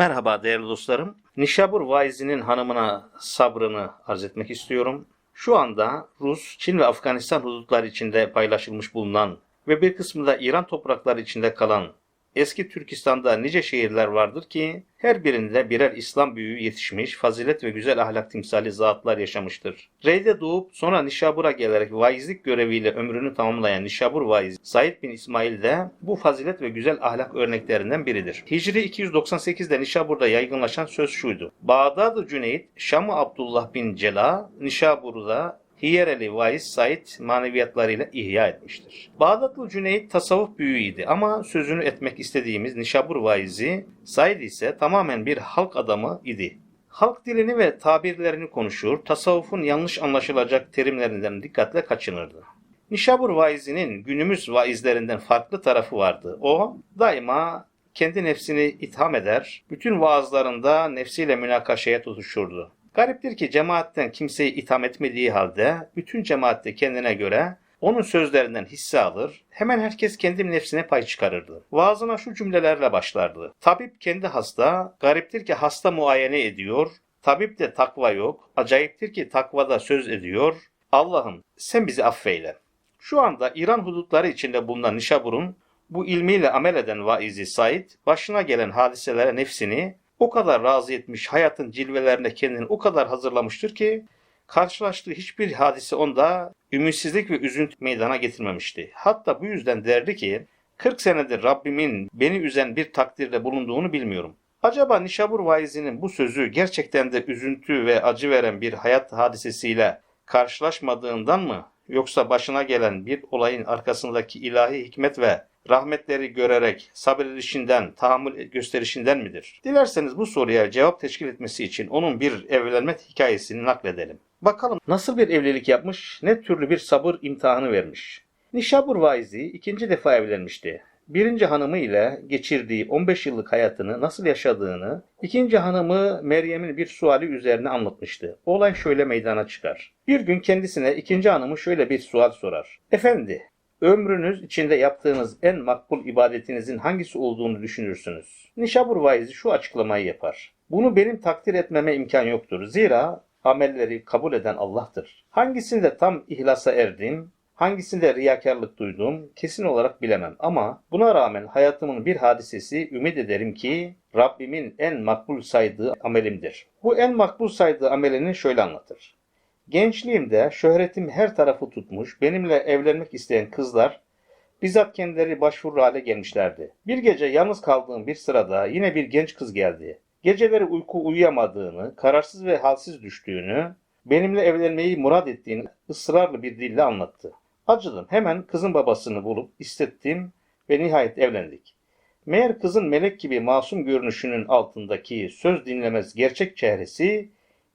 Merhaba değerli dostlarım. Nişabur vaizinin hanımına sabrını arz etmek istiyorum. Şu anda Rus, Çin ve Afganistan hudutları içinde paylaşılmış bulunan ve bir kısmı da İran toprakları içinde kalan eski Türkistan'da nice şehirler vardır ki her birinde birer İslam büyüğü yetişmiş, fazilet ve güzel ahlak timsali zatlar yaşamıştır. Rey'de doğup sonra Nişabur'a gelerek vaizlik göreviyle ömrünü tamamlayan Nişabur vaiz Said bin İsmail de bu fazilet ve güzel ahlak örneklerinden biridir. Hicri 298'de Nişabur'da yaygınlaşan söz şuydu. Bağdat-ı Cüneyt, Şam-ı Abdullah bin Cela, Nişabur'da Hiyereli vaiz Said maneviyatlarıyla ihya etmiştir. Bağdatlı Cüneyt tasavvuf büyüğüydü ama sözünü etmek istediğimiz Nişabur vaizi Said ise tamamen bir halk adamı idi. Halk dilini ve tabirlerini konuşur, tasavvufun yanlış anlaşılacak terimlerinden dikkatle kaçınırdı. Nişabur vaizinin günümüz vaizlerinden farklı tarafı vardı. O daima kendi nefsini itham eder, bütün vaazlarında nefsiyle münakaşaya tutuşurdu. Gariptir ki cemaatten kimseyi itham etmediği halde bütün cemaatte kendine göre onun sözlerinden hisse alır, hemen herkes kendi nefsine pay çıkarırdı. Vaazına şu cümlelerle başlardı. Tabip kendi hasta, gariptir ki hasta muayene ediyor, tabip de takva yok, acayiptir ki takvada söz ediyor, Allah'ım sen bizi affeyle. Şu anda İran hudutları içinde bulunan Nişabur'un bu ilmiyle amel eden vaizi Said, başına gelen hadiselere nefsini o kadar razı etmiş, hayatın cilvelerine kendini o kadar hazırlamıştır ki karşılaştığı hiçbir hadise onda ümitsizlik ve üzüntü meydana getirmemişti. Hatta bu yüzden derdi ki 40 senedir Rabbimin beni üzen bir takdirde bulunduğunu bilmiyorum. Acaba Nişabur vaizinin bu sözü gerçekten de üzüntü ve acı veren bir hayat hadisesiyle karşılaşmadığından mı yoksa başına gelen bir olayın arkasındaki ilahi hikmet ve rahmetleri görerek sabredişinden, tahammül gösterişinden midir? Dilerseniz bu soruya cevap teşkil etmesi için onun bir evlenme hikayesini nakledelim. Bakalım nasıl bir evlilik yapmış, ne türlü bir sabır imtihanı vermiş. Nişabur vaizi ikinci defa evlenmişti. Birinci hanımı ile geçirdiği 15 yıllık hayatını nasıl yaşadığını, ikinci hanımı Meryem'in bir suali üzerine anlatmıştı. Olay şöyle meydana çıkar. Bir gün kendisine ikinci hanımı şöyle bir sual sorar. Efendi, ömrünüz içinde yaptığınız en makbul ibadetinizin hangisi olduğunu düşünürsünüz. Nişabur vaizi şu açıklamayı yapar. Bunu benim takdir etmeme imkan yoktur. Zira amelleri kabul eden Allah'tır. Hangisinde tam ihlasa erdim, hangisinde riyakarlık duydum kesin olarak bilemem. Ama buna rağmen hayatımın bir hadisesi ümit ederim ki Rabbimin en makbul saydığı amelimdir. Bu en makbul saydığı amelini şöyle anlatır. Gençliğimde şöhretim her tarafı tutmuş, benimle evlenmek isteyen kızlar bizzat kendileri başvuru hale gelmişlerdi. Bir gece yalnız kaldığım bir sırada yine bir genç kız geldi. Geceleri uyku uyuyamadığını, kararsız ve halsiz düştüğünü, benimle evlenmeyi murad ettiğini ısrarlı bir dille anlattı. Acıdım. Hemen kızın babasını bulup istettim ve nihayet evlendik. Meğer kızın melek gibi masum görünüşünün altındaki söz dinlemez gerçek çehresi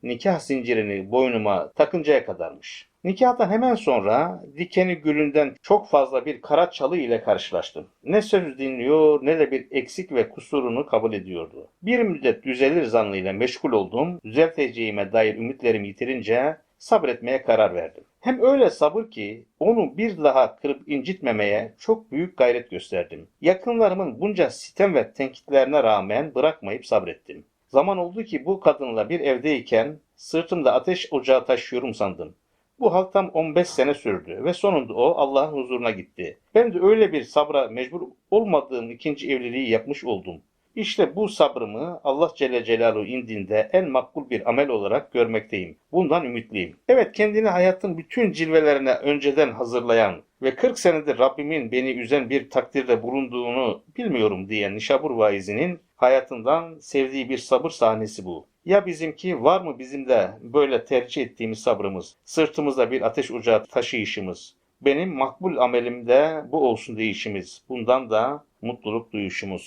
nikah zincirini boynuma takıncaya kadarmış. Nikahtan hemen sonra dikeni gülünden çok fazla bir kara çalı ile karşılaştım. Ne söz dinliyor ne de bir eksik ve kusurunu kabul ediyordu. Bir müddet düzelir zannıyla meşgul oldum. Düzelteceğime dair ümitlerimi yitirince sabretmeye karar verdim. Hem öyle sabır ki onu bir daha kırıp incitmemeye çok büyük gayret gösterdim. Yakınlarımın bunca sitem ve tenkitlerine rağmen bırakmayıp sabrettim. Zaman oldu ki bu kadınla bir evdeyken sırtımda ateş ocağı taşıyorum sandım. Bu hal tam 15 sene sürdü ve sonunda o Allah'ın huzuruna gitti. Ben de öyle bir sabra mecbur olmadığım ikinci evliliği yapmış oldum. İşte bu sabrımı Allah Celle Celaluhu indinde en makbul bir amel olarak görmekteyim. Bundan ümitliyim. Evet kendini hayatın bütün cilvelerine önceden hazırlayan ve 40 senedir Rabbimin beni üzen bir takdirde bulunduğunu bilmiyorum diyen Nişabur vaizinin hayatından sevdiği bir sabır sahnesi bu. Ya bizimki var mı bizim de böyle tercih ettiğimiz sabrımız, sırtımızda bir ateş ocağı taşıyışımız, benim makbul amelimde bu olsun deyişimiz, bundan da mutluluk duyuşumuz.